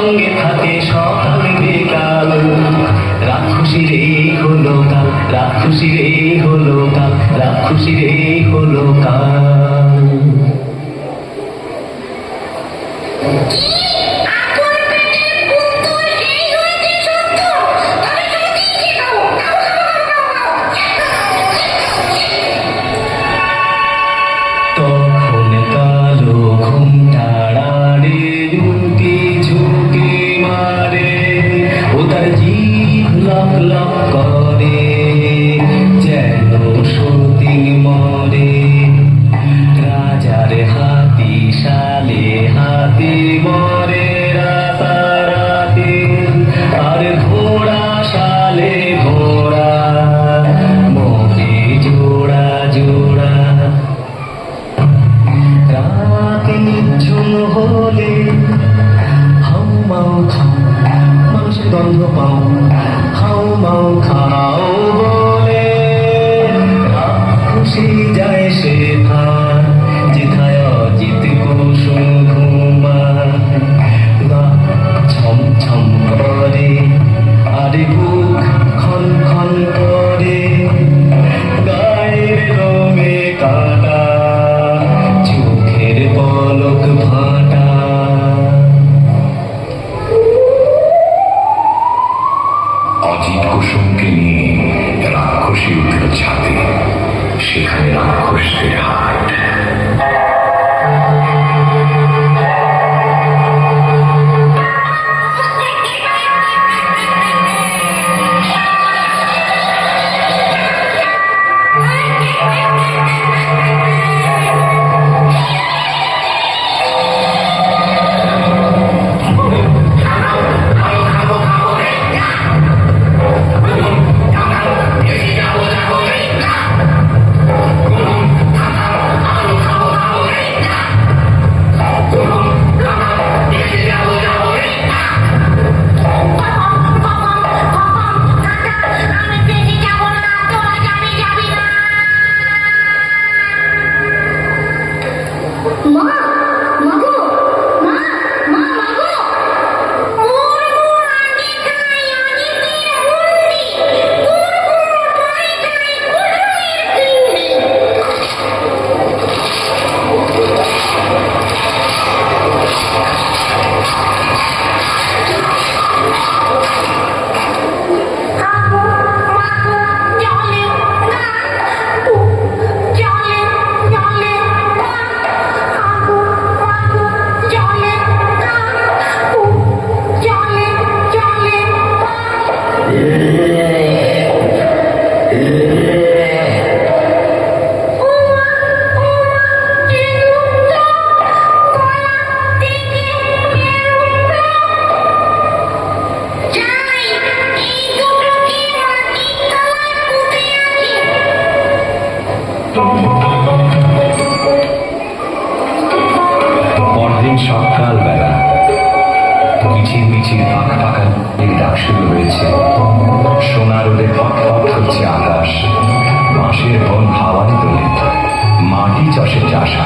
সঙ্গে থাকে সকাল বিকাল। রাত খুশি রে হলো কাল, রাত খুশি রে হলো কাল, রাত খুশি রে হলো কাল। পরদিন সকালবেলা মিছির মিছির পাকা পাকা এর ডাক শুরু হয়েছে। সোনা রোদে ফটফট হচ্ছে আকাশ। মাসের বন হাওয়ায় তোলে। মাটি চষে চাষা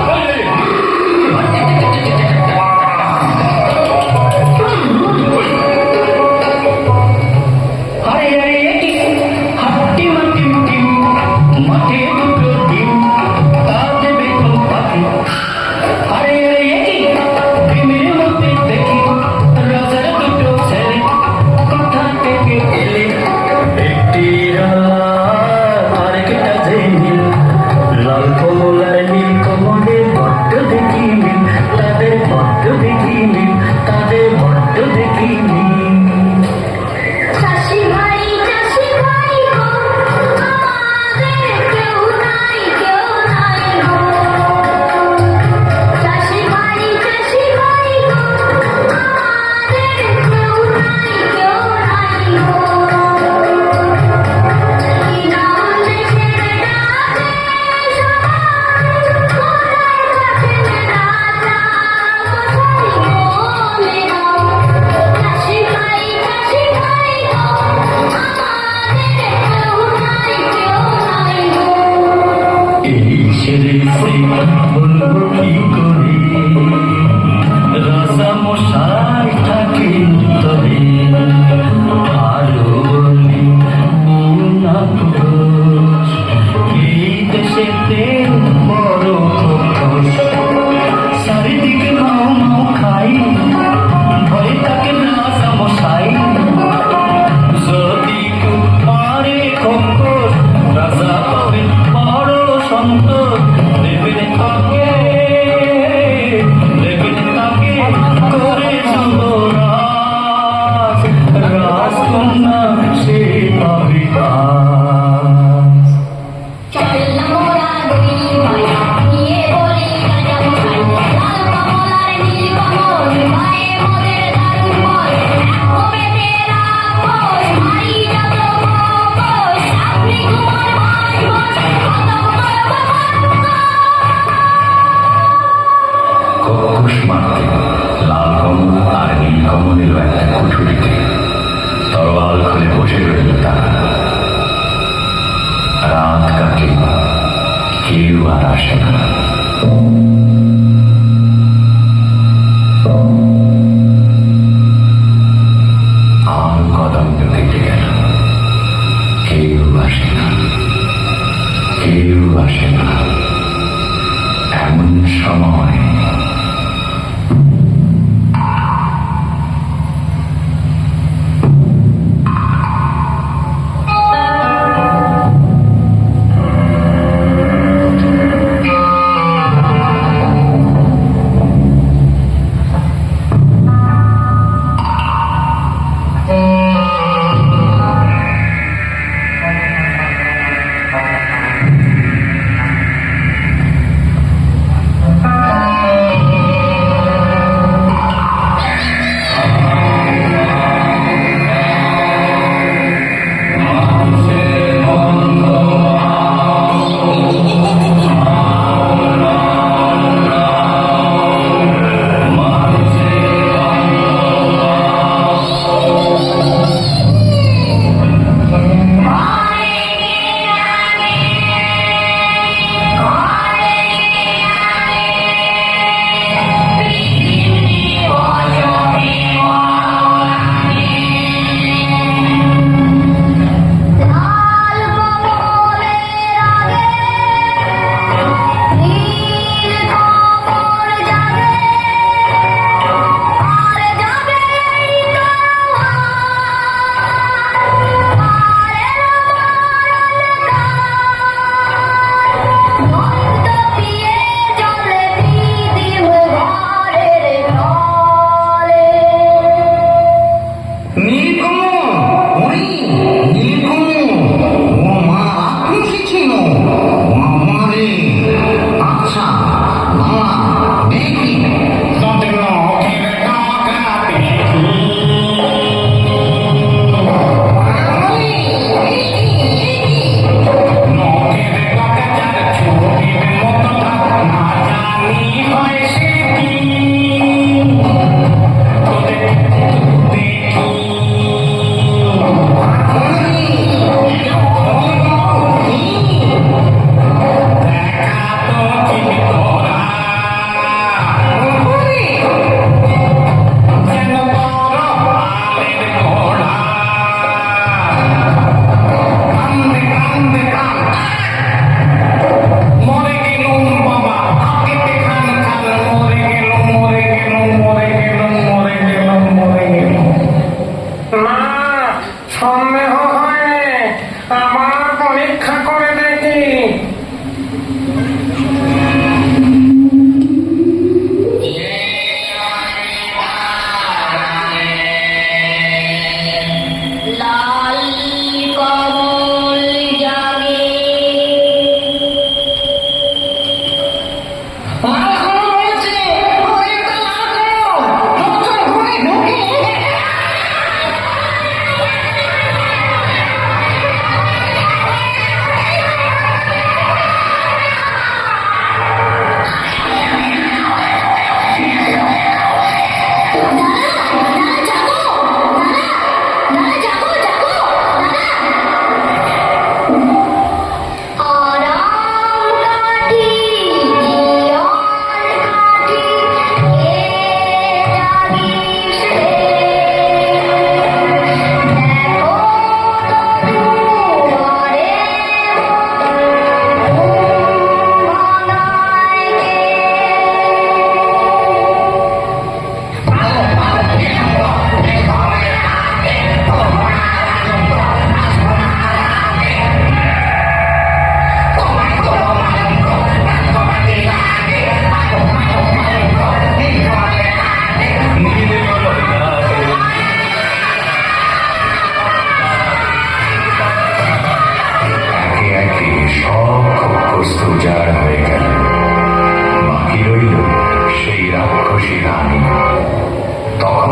তখন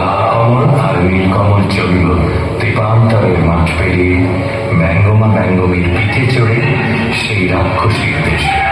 লাল কমল আর নীল কমল ছবিগুলো দীপান্তরের মাঠ পেরিয়ে ব্যঙ্গমা ব্যঙ্গমীর পিঠে চড়ে সেই রাক্ষসীর দেশে।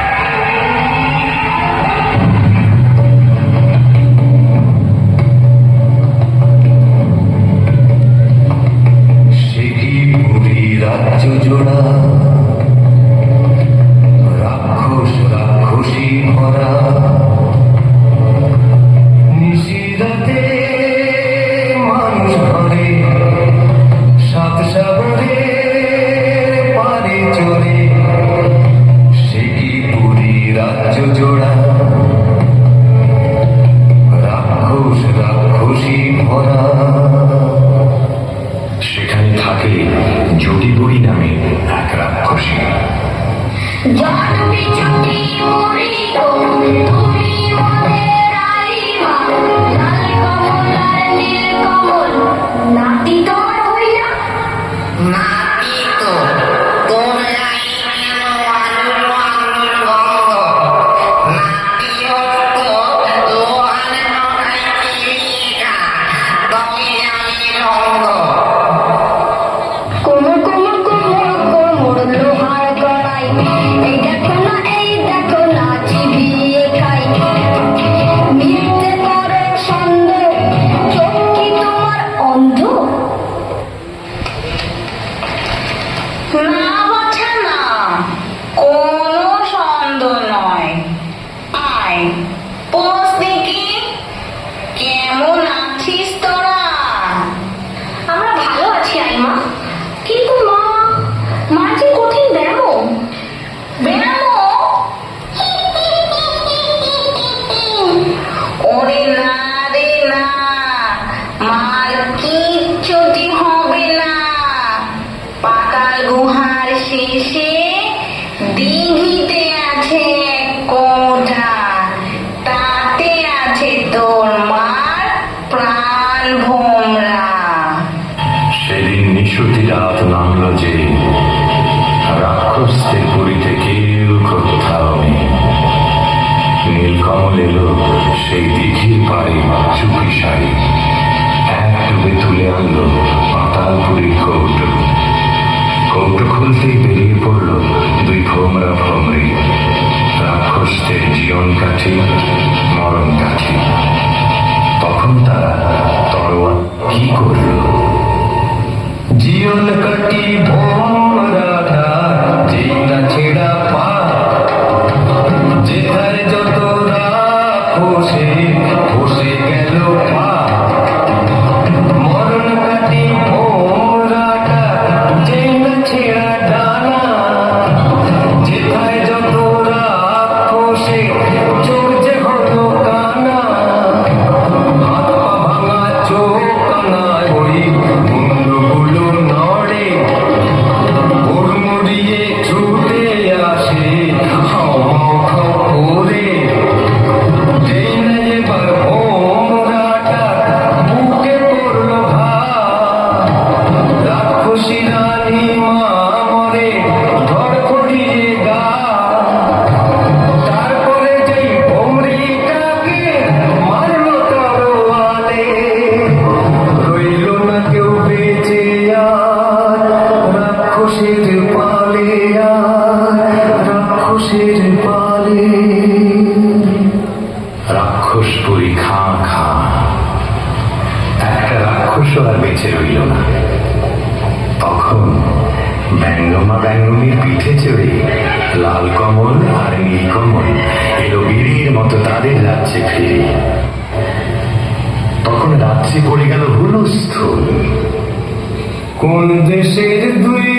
এলো সেই দিঘির পাড়ে চুপি সারি এক ডুবে তুলে আনলো পাতালপুরীর কৌটো। কৌটো খুলতেই বেরিয়ে পড়ল দুই ভোমরা ভোমরি। রাক্ষসদের জীবন কাঠি মরণ কাঠি তখন তারা রাক্ষসের পালে। রাক্ষস খা খা। একটা রাক্ষস আর বেঁচে রইল না। তখন ব্যঙ্গমা পিঠে চড়ে লাল কমল আর নীল কমল এলো বীরের মতো তাদের রাজ্যে ফিরে। তখন রাজ্যে পড়ে গেল হুলস্থল। কোন দেশের দুই